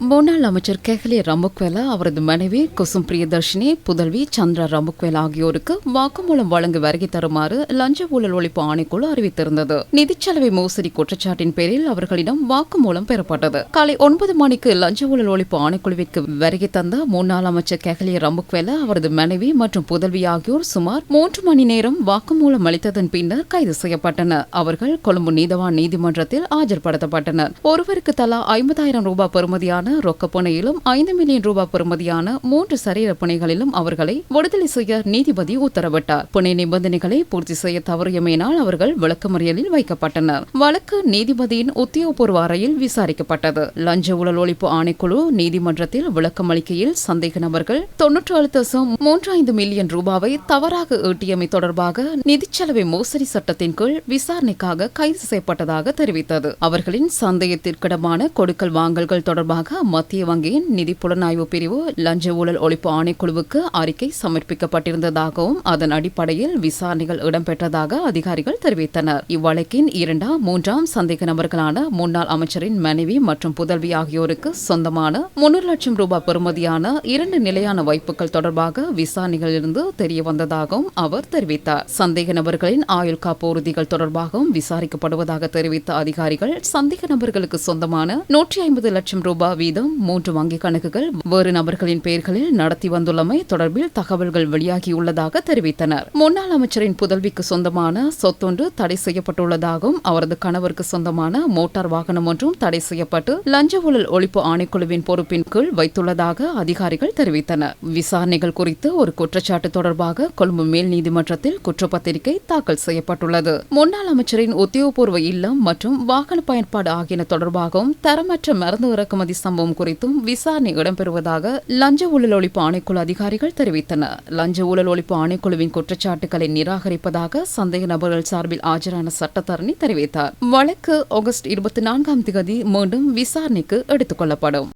முன்னாள் அமைச்சர் கெஹ்லி ரமுக்வேலா அவரது மனைவி குசும் பிரியதர்ஷினி புதல்வி சந்திரா ரமுக்வேலா ஆகியோருக்கு வாக்குமூலம் வழங்க வருகை தருமாறு லஞ்ச ஊழல் ஒழிப்பு ஆணைக்குழு அறிவித்திருந்தது. நிதிச்செலவை மோசடி குற்றச்சாட்டின் பேரில் அவர்களிடம் வாக்குமூலம் பெறப்பட்டது. காலை ஒன்பது மணிக்கு லஞ்ச ஊழல் ஒழிப்பு ஆணைக்குழுவிற்கு வருகை தந்த முன்னாள் அமைச்சர் கெஹ்லி ரமுக்வேலா அவரது மனைவி மற்றும் புதல்வி ஆகியோர் சுமார் மூன்று மணி நேரம் வாக்குமூலம் அளித்ததன் பின்னர் கைது செய்யப்பட்டனர். அவர்கள் கொழும்பு நீதவான் நீதிமன்றத்தில் ஆஜர்படுத்தப்பட்டனர். ஒருவருக்கு தலா ஐம்பதாயிரம் ரூபாய் பெறுமதியான ரொக்க புனையிலும் ஐந்து மில்லியன் ரூபாய் பெறுமதியான மூன்று சரீர புனைகளிலும் அவர்களை விடுதலை செய்ய நீதிபதி உத்தரவிட்டார். புனை நிபந்தனைகளை பூர்த்தி செய்ய தவறியமையினால் அவர்கள் விளக்கமறியலில் வைக்கப்பட்டனர். வழக்கு நீதிபதியின் உத்தியோகபூர்வ அறையில் விசாரிக்கப்பட்டது. லஞ்ச ஊழல் ஒழிப்பு ஆணைக்குழு நீதிமன்றத்தில் விளக்கமளிக்கையில் சந்தேக நபர்கள் தொன்னூற்று ஏழு தசம் மூன்று ஐந்து மில்லியன் ரூபாவை தவறாக ஈட்டியமை தொடர்பாக நிதிச்செலவை மோசடி சட்டத்தின் கீழ் விசாரணைக்காக கைது செய்யப்பட்டதாக தெரிவித்தது. அவர்களின் சந்தேகத்திற்கிடமான கொடுக்கல் வாங்கல்கள் தொடர்பாக மத்திய வங்கியின் நிதி புலனாய்வு பிரிவு லஞ்ச ஊழல் ஒழிப்பு ஆணைக்குழுவுக்கு அறிக்கை சமர்ப்பிக்கப்பட்டிருந்ததாகவும் அதன் அடிப்படையில் விசாரணைகள் இடம்பெற்றதாக அதிகாரிகள் தெரிவித்தனர். இவ்வழக்கின் இரண்டாம் மூன்றாம் சந்தேக நபர்களான முன்னாள் அமைச்சரின் மனைவி மற்றும் புதல்வி ஆகியோருக்கு சொந்தமான முன்னூறு லட்சம் ரூபாய் பெறுமதியான இரண்டு நிலையான வைப்புகள் தொடர்பாக விசாரணைகளிலிருந்து தெரிய வந்ததாகவும் அவர் தெரிவித்தார். சந்தேக நபர்களின் ஆயுள் காப்பு உறுதிகள் தொடர்பாகவும் விசாரிக்கப்படுவதாக தெரிவித்த அதிகாரிகள் சந்தேக நபர்களுக்கு சொந்தமான நூற்றி ஐம்பது லட்சம் ரூபாய் வீதம் மூன்று வங்கிக் கணக்குகள் வேறு நபர்களின் பெயர்களில் நடத்தி வந்துள்ளமை தொடர்பில் தகவல்கள் வெளியாகியுள்ளதாக தெரிவித்தனர். முன்னாள் அமைச்சரின் புதல்விக்கு சொந்தமான சொத்தொன்று தடை செய்யப்பட்டுள்ளதாகவும் அவரது கணவருக்கு சொந்தமான மோட்டார் வாகனம் ஒன்றும் தடை செய்யப்பட்டு லஞ்ச ஊழல் ஒழிப்பு ஆணைக்குழுவின் பொறுப்பின் கீழ் வைத்துள்ளதாக அதிகாரிகள் தெரிவித்தனர். விசாரணைகள் குறித்து ஒரு குற்றச்சாட்டு தொடர்பாக கொழும்பு மேல் நீதிமன்றத்தில் குற்றப்பத்திரிகை தாக்கல் செய்யப்பட்டுள்ளது. முன்னாள் அமைச்சரின் உத்தியோகபூர்வ இல்லம் மற்றும் வாகன பயன்பாடு ஆகியன தொடர்பாகவும் தரமற்ற மருந்து இறக்குமதி சம்பவம் குறித்தும் விசாரணை இடம்பெறுவதாக லஞ்ச ஊழல் ஒழிப்பு ஆணைக்குழு அதிகாரிகள் தெரிவித்தனர். லஞ்ச ஊழல் ஒழிப்பு ஆணைக்குழுவின் குற்றச்சாட்டுகளை நிராகரிப்பதாக சந்தேக நபர்கள் சார்பில் ஆஜரான சட்டத்தரணி தெரிவித்தார். வழக்கு ஆகஸ்ட் இருபத்தி நான்காம் தேதி மீண்டும் விசாரணைக்கு எடுத்துக் கொள்ளப்படும்.